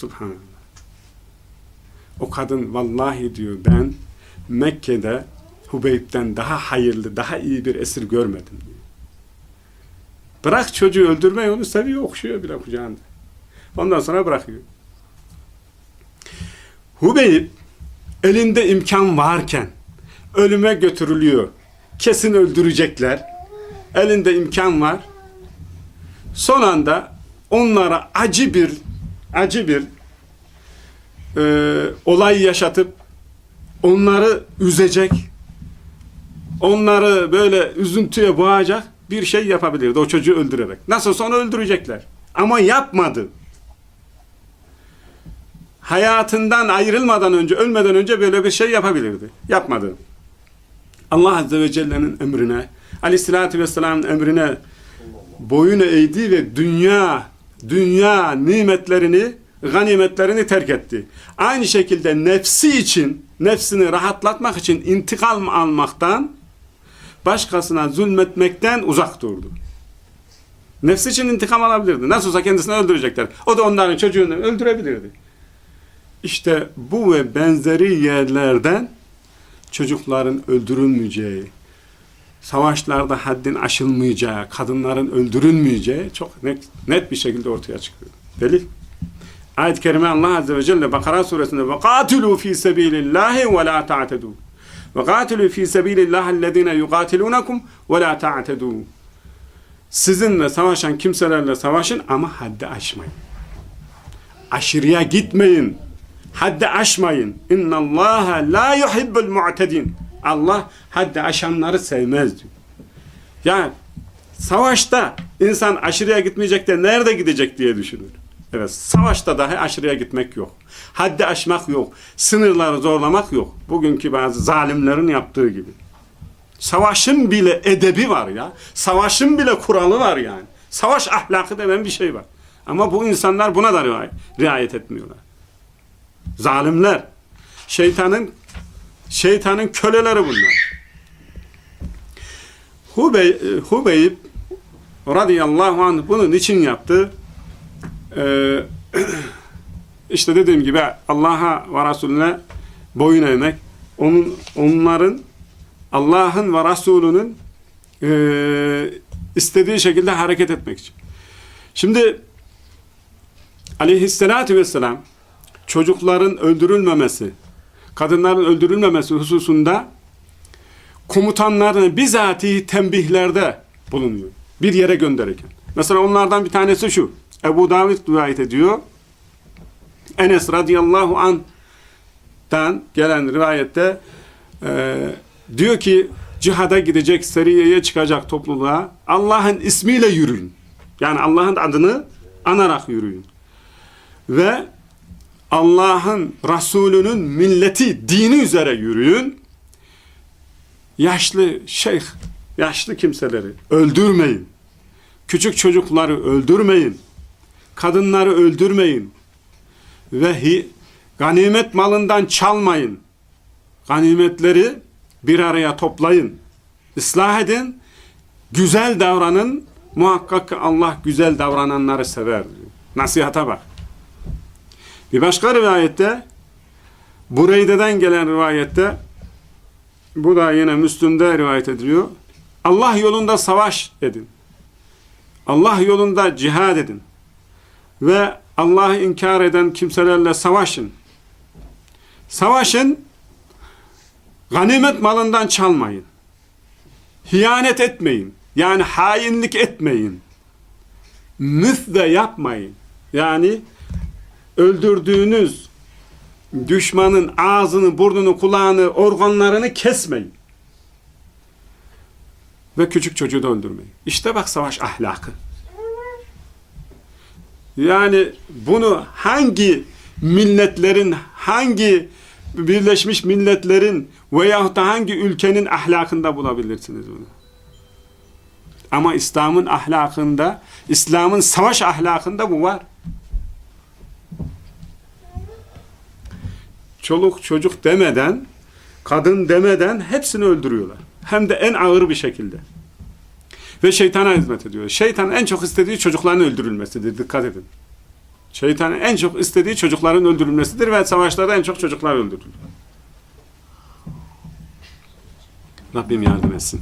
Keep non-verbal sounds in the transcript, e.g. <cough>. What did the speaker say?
Subhanallah. O kadın vallahi diyor ben Mekke'de Hubeyb'den daha hayırlı, daha iyi bir esir görmedim diyor. Bırak çocuğu öldürmeyi onu seviyor, okşuyor bile kucağında. Ondan sonra bırakıyor. Hubeyb elinde imkan varken ölüme götürülüyor. Kesin öldürecekler. Elinde imkan var. Son anda onlara acı bir acı bir e, olay yaşatıp onları üzecek, onları böyle üzüntüye boğacak bir şey yapabilirdi o çocuğu öldürerek. Nasıl sonra öldürecekler. Ama yapmadı. Hayatından ayrılmadan önce, ölmeden önce böyle bir şey yapabilirdi. Yapmadı. Allah Azze ve Celle'nin emrine, Aleyhisselatü Vesselam'ın emrine boyun eğdi ve dünya, dünya nimetlerini, ganimetlerini terk etti. Aynı şekilde nefsi için, nefsini rahatlatmak için intikam almaktan, başkasına zulmetmekten uzak durdu. Nefsi için intikam alabilirdi. Nasıl olsa kendisini öldürecekler. O da onların çocuğunu öldürebilirdi. İşte bu ve benzeri yerlerden çocukların öldürülmeyeceği, savaşlarda haddin aşılmayacağı, kadınların öldürülmeyeceği çok net, net bir şekilde ortaya çıkıyor. Delil. Ayet-i Kerime Allah Azze ve Celle Bakara suresinde وَقَاتِلُوا ف۪ي سَب۪يلِ اللّٰهِ وَلَا تَعْتَدُوا وَقَاتِلُوا ف۪ي سَب۪يلِ اللّٰهِ الَّذ۪ينَ يُقَاتِلُونَكُمْ وَلَا تَعْتَدُوا Sizinle savaşan kimselerle savaşın ama haddi aşmayın. Aşırıya gitmeyin. Haddi aşmayın. اِنَّ اللّٰهَ لَا يُحِبُّ الْمُعْتَد۪ينَ Allah haddi aşanları sevmez diyor. Yani savaşta insan aşırıya gitmeyecek de nerede gidecek diye düşünür. Evet, savaşta dahi aşırıya gitmek yok. Haddi aşmak yok. Sınırları zorlamak yok. Bugünkü bazı zalimlerin yaptığı gibi. Savaşın bile edebi var ya. Savaşın bile kuralı var yani. Savaş ahlakı denen bir şey var. Ama bu insanlar buna da riayet, etmiyorlar. Zalimler. Şeytanın şeytanın köleleri bunlar. Hubey, Hubeyb radıyallahu anh bunun için yaptı. Ee, <clears throat> işte dediğim gibi Allah'a ve Resulüne boyun eğmek, onun, onların Allah'ın ve Resulünün e, istediği şekilde hareket etmek için. Şimdi aleyhissalatü vesselam çocukların öldürülmemesi, kadınların öldürülmemesi hususunda komutanlarını bizatihi tembihlerde bulunuyor. Bir yere gönderirken. Mesela onlardan bir tanesi şu. Ebu Davud rivayet ediyor. Enes radıyallahu anh'tan gelen rivayette e, diyor ki cihada gidecek, seriyeye çıkacak topluluğa Allah'ın ismiyle yürüyün. Yani Allah'ın adını anarak yürüyün. Ve Allah'ın Resulünün milleti, dini üzere yürüyün. Yaşlı şeyh, yaşlı kimseleri öldürmeyin. Küçük çocukları öldürmeyin. Kadınları öldürmeyin. Ve ganimet malından çalmayın. Ganimetleri bir araya toplayın. ıslah edin. Güzel davranın. Muhakkak ki Allah güzel davrananları sever. Nasihata bak. Bir başka rivayette Bureyde'den gelen rivayette bu da yine Müslüm'de rivayet ediliyor. Allah yolunda savaş edin. Allah yolunda cihad edin. Ve Allah'ı inkar eden kimselerle savaşın. Savaşın ganimet malından çalmayın. Hiyanet etmeyin. Yani hainlik etmeyin. Müfve yapmayın. Yani öldürdüğünüz düşmanın ağzını, burnunu, kulağını, organlarını kesmeyin. Ve küçük çocuğu da öldürmeyin. İşte bak savaş ahlakı. Yani bunu hangi milletlerin, hangi Birleşmiş Milletler'in veyahut da hangi ülkenin ahlakında bulabilirsiniz bunu? Ama İslam'ın ahlakında, İslam'ın savaş ahlakında bu var. Çoluk çocuk demeden, kadın demeden hepsini öldürüyorlar. Hem de en ağır bir şekilde. Ve şeytana hizmet ediyor. Şeytan en çok istediği çocukların öldürülmesidir. Dikkat edin. Şeytanın en çok istediği çocukların öldürülmesidir ve savaşlarda en çok çocuklar öldürülür. Rabbim yardım etsin.